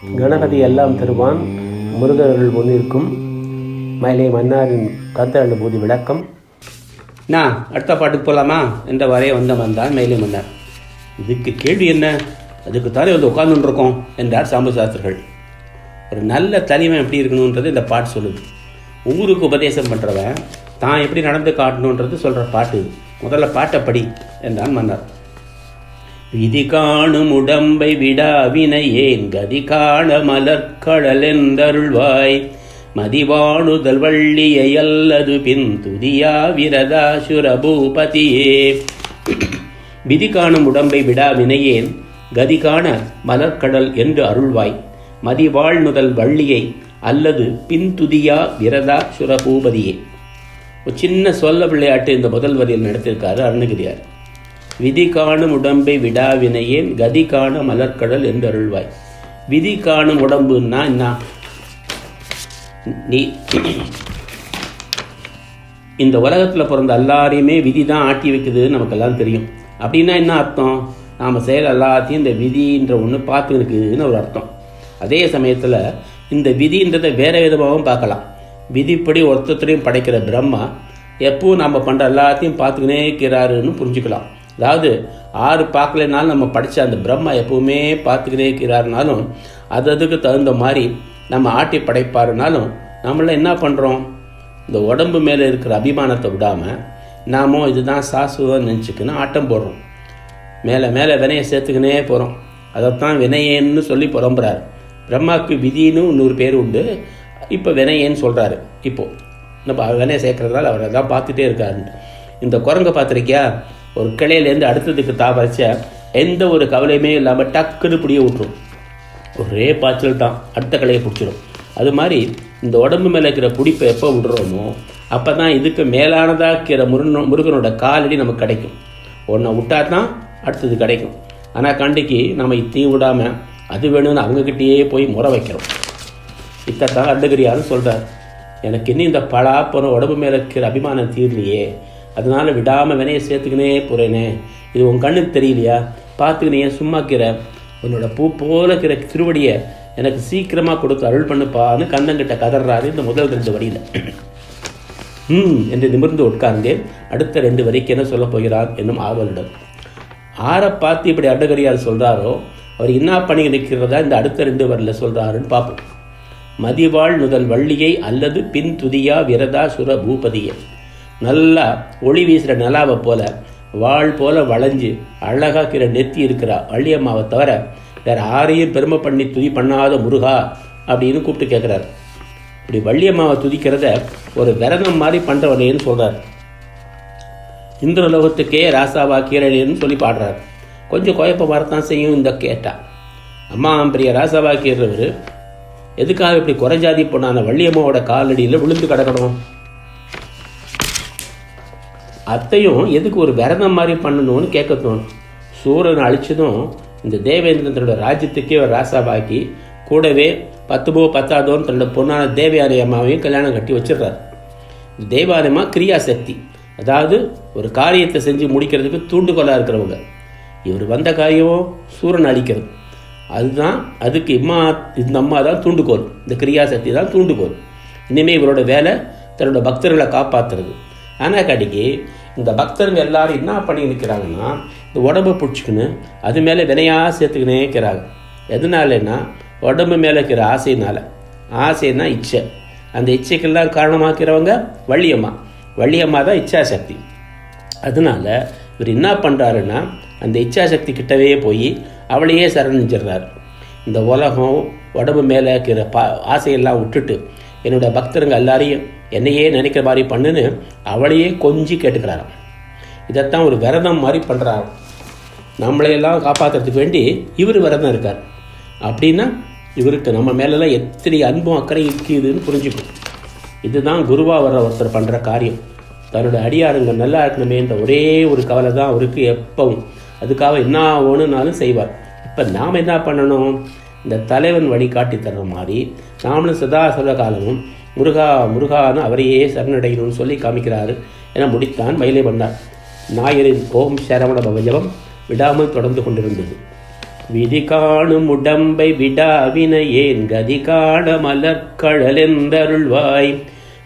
கணபதி எல்லாம் தருவான். முருகர்கள் முன்னிற்கும். மயிலை மன்னாரின் கருத்த அனுபூதி விளக்கம். நான் அடுத்த பாட்டுக்கு போகலாமா என்ற வரைய வந்த வந்தான் மேலே மன்னர். இதுக்கு கேள்வி என்ன? அதுக்கு தானே வந்து உட்கார்ந்துருக்கோம் என்றார் சாம்பு சாஸ்திரிகள். ஒரு நல்ல தலைமை எப்படி இருக்கணுன்றது இந்த பாட்டு சொல்லுது. ஊருக்கு உபதேசம் பண்ணுறவன் தான் எப்படி நடந்து காட்டணுன்றது சொல்கிற பாட்டு. முதல்ல பாட்டை படி என்றான் மன்னர். விதி காணும் உடம்பை விடாவினை ஏன் கதி காண மலர்கடலெந்தருள்வாய் மதிவாணுதல் வள்ளியை அல்லது பின் துதியா விரதா சுரபூபதியே. விதி காணும் உடம்பை விடாவினையேன் கதி காண மலர்கடல் என்று அருள்வாய். மதிவாழ்நுதல் வள்ளியை அல்லது பின்துதியா விரதா சுரபூபதியே. ஒரு சின்ன சொல்ல விளையாட்டு இந்த முதல் வரியில் நடத்தியிருக்காரு அருணகிரியார். விதி காணும் உடம்பை விடாவினையேன் கதி காண மலர்க்கடல் என்றருள்வாய் விதி காணும் உடம்புன்னா என்ன? நீ இந்த உலகத்தில் பிறந்த எல்லாரையுமே விதி தான் ஆட்டி வைக்குதுன்னு நமக்கெல்லாம் தெரியும். அப்படின்னா என்ன அர்த்தம்? நாம் செயல் எல்லாத்தையும் இந்த விதின்ற ஒன்று பார்த்து இருக்குதுன்னு ஒரு அர்த்தம். அதே சமயத்தில் இந்த விதின்றதை வேறு விதமாகவும் பார்க்கலாம். விதிப்படி ஒருத்தரையும் படைக்கிற பிரம்மா எப்பவும் நம்ம பண்ணுற எல்லாத்தையும் பார்த்துக்கினே இருக்கிறாருன்னு புரிஞ்சுக்கலாம். அதாவது ஆறு பார்க்கலைனாலும் நம்ம படித்த அந்த பிரம்மா எப்பவுமே பார்த்துக்கிட்டே இருக்கிறாருனாலும் அது அதுக்கு தகுந்த மாதிரி நம்ம ஆட்டி படைப்பாருனாலும் நம்மளாம் என்ன பண்ணுறோம் இந்த உடம்பு மேலே இருக்கிற அபிமானத்தை விடாமல் நாமும் இதுதான் சாசுவம் நினச்சிக்கின்னு ஆட்டம் போடுறோம். மேலே மேலே வினையை சேர்த்துக்கினே போகிறோம் அதைத்தான் வினையேன்னு சொல்லி புலம்புறாரு. பிரம்மாவுக்கு விதின்னு இன்னொரு பேர் உண்டு. இப்போ வினையேன்னு சொல்கிறாரு இப்போது நம்ம வினையை சேர்க்கறதால அவர் அதான் பார்த்துட்டே இருக்காரு இந்த குரங்கை பார்த்துருக்கியா? ஒரு கிளையிலேருந்து அடுத்ததுக்கு தாபரிச்ச எந்த ஒரு கவலையுமே இல்லாமல் டக்குன்னு பிடிய விட்டுரும் ஒரே பாய்ச்சல் தான். அடுத்த கலையை பிடிச்சிடும் அது மாதிரி இந்த உடம்பு மேலே இருக்கிற பிடிப்பை எப்போ விடுறோமோ அப்போ தான் இதுக்கு மேலானதாக இருக்கிற முருகனோ முருகனோட காலடி நமக்கு கிடைக்கும். ஒன்றை விட்டா தான் அடுத்தது கிடைக்கும். ஆனால் கண்டிக்கு நம்ம இத்தையும் விடாமல் அது வேணும்னு அவங்கக்கிட்டேயே போய் முறை வைக்கிறோம். இத்தான் அண்டகிரியாரும் சொல்கிறார் எனக்கு இன்னும் இந்த பலாப்பரம் உடம்பு மேலே இருக்கிற அபிமானம் தீரலையே. அதனால விடாமல் வினையை சேர்த்துக்கினே போகிறேனே இது உன் கண்ணுக்கு தெரியலையா? பார்த்துக்கினே சும்மா இருக்கிற? உன்னோட பூ போல இருக்கிற திருவடியை எனக்கு சீக்கிரமாக கொடுத்து அருள் பண்ணுப்பான்னு கண்ணங்கிட்ட கதறாரு இந்த முதல் ரெண்டு வரியில். ம் என்று நிமிர்ந்து உட்கார்ந்தேன். அடுத்த ரெண்டு வரிக்கு என்ன சொல்லப் போகிறார் என்னும் ஆவலுடன். ஆரை பார்த்து இப்படி அடகரியார் சொல்கிறாரோ அவர் என்ன பண்ணி நிற்கிறதா? இந்த அடுத்த ரெண்டு வரியில் சொல்கிறாருன்னு பார்ப்போம். மதிவாள் நுதல் வள்ளியை அல்லது பின் துதியா விரதா சுர பூபதியை நல்லா ஒளி வீசுகிற நிலாவை போல வாழ் போல வளைஞ்சு அழகாக்கிற நெத்தி இருக்கிற வள்ளியம்மாவை தவிர வேற யாரையும் பெருமை பண்ணி துதி பண்ணாத முருகா அப்படின்னு கூப்பிட்டு கேட்குறாரு இப்படி வள்ளியம்மாவை துதிக்கிறத ஒரு விரதம் மாதிரி பண்ணுறவனேன்னு சொல்கிறார் இந்திரலோகத்துக்கே ராசாவா கீரணின்னு சொல்லி பாடுறார். கொஞ்சம் குழப்பம் வரத்தான் செய்யும் இந்த கேட்டா. அம்மா பெரிய ராசாவா கீறவர் எதுக்காக இப்படி குறைஞ்சாதி பொண்ணான வள்ளியம்மாவோட காலடியில் விழுந்து கிடக்கணும்? அத்தையும் எதுக்கு ஒரு விரதம் மாதிரி பண்ணணும்னு கேட்க தோணும். சூரன் அழிச்சதும் இந்த தேவேந்திரனோட ராஜ்யத்துக்கே ஒரு ராசாவாக்கி கூடவே பத்துபோ பத்தாதோன்னு தன்னோட பொண்ணான தேவயானி அம்மாவையும் கல்யாணம் கட்டி வச்சிடுறாரு. இந்த தேவாலயமா கிரியாசக்தி. அதாவது ஒரு காரியத்தை செஞ்சு முடிக்கிறதுக்கு தூண்டுகோலாக இருக்கிறவங்க. இவர் வந்த காரியம் சூரன் அழிக்கிறது. அதுதான் அதுக்கு இம்மா இந்த அம்மா தான் தூண்டுகோல். இந்த கிரியாசக்தி தான் தூண்டுகோல். இனிமேல் இவரோட வேலை தன்னோட பக்தர்களை காப்பாற்றுறது ஆனால் கடைக்கு இந்த பக்தருங்க எல்லாரும் என்ன பண்ணி நிற்கிறாங்கன்னா இந்த உடம்பை பிடிச்சிக்கின்னு அது மேலே வினையாக சேர்த்துக்கினே இருக்கிறாங்க. எதனாலன்னா உடம்பு மேலே இருக்கிற ஆசையினால். ஆசைன்னா இச்சை. அந்த இச்சைக்கெல்லாம் காரணமாக்கிறவங்க வள்ளியம்மா. வள்ளியம்மா தான் இச்சாசக்தி. அதனால இவர் என்ன பண்ணுறாருன்னா அந்த இச்சாசக்தி கிட்டவே போய் அவளையே சரணிஞ்சிடுறாரு இந்த உலகம் உடம்பு மேலே இருக்கிற பா ஆசையெல்லாம் விட்டுட்டு என்னோட பக்தருங்க எல்லாரையும் என்னையே நினைக்கிற மாதிரி பண்ணுன்னு அவளையே கொஞ்சி கேட்டுக்கிறாராம். இதைத்தான் ஒரு விரதம் மாதிரி பண்ணுறாராம் நம்மளையெல்லாம் காப்பாற்றுறதுக்கு வேண்டி இவர் விரதம் இருக்கார். அப்படின்னா இவருக்கு நம்ம மேலெல்லாம் எத்தனை அன்பும் அக்கறை இருக்குதுன்னு புரிஞ்சுக்கும். இதுதான் குருவாக வர்ற ஒருத்தர் பண்ணுற காரியம். தன்னோட அடியாருங்க நல்லா இருக்கணுமேன்ற ஒரே ஒரு கவலை தான் அவருக்கு எப்பவும். அதுக்காக என்ன ஆகணும்னாலும் செய்வார். இப்போ நாம் என்ன பண்ணணும்? இந்த தலைவன் வழி காட்டி தர்ற மாதிரி நாமளும் சதா சொல்ல காலமும் முருகா முருகான்னு அவரையே சரணடையணும்னு சொல்லி காமிக்கிறாரு. என முடித்தான் மயிலை பண்ணார் நாயரின் ஓம் சரவண பவஜபம் விடாமல் தொடர்ந்து கொண்டிருந்தது. விதி காணும் உடம்பை விடாவினையேன் கதி காண மலர்கழலெந்தருள்வாய்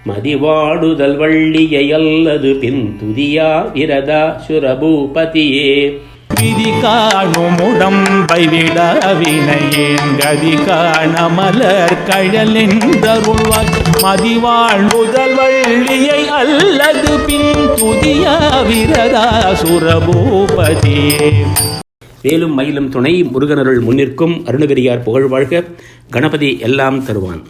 மதிவாடுதல் வள்ளியை அல்லது பின் துதியா விரதா சுரபூபதியே? விதி காணும் உடம்பை விட வினையேன் கதி காண மலர் கழலென்றருள்வாய் மதிவாழ்வுதல் வள்ளியை அல்லது பின் துதிய விரதா சுரபூபதியே. வேலும் மயிலும் துணை முருகனருள் முன்னிற்கும் அருணகிரியார் புகழ் வாழ்க. கணபதி எல்லாம் தருவான்.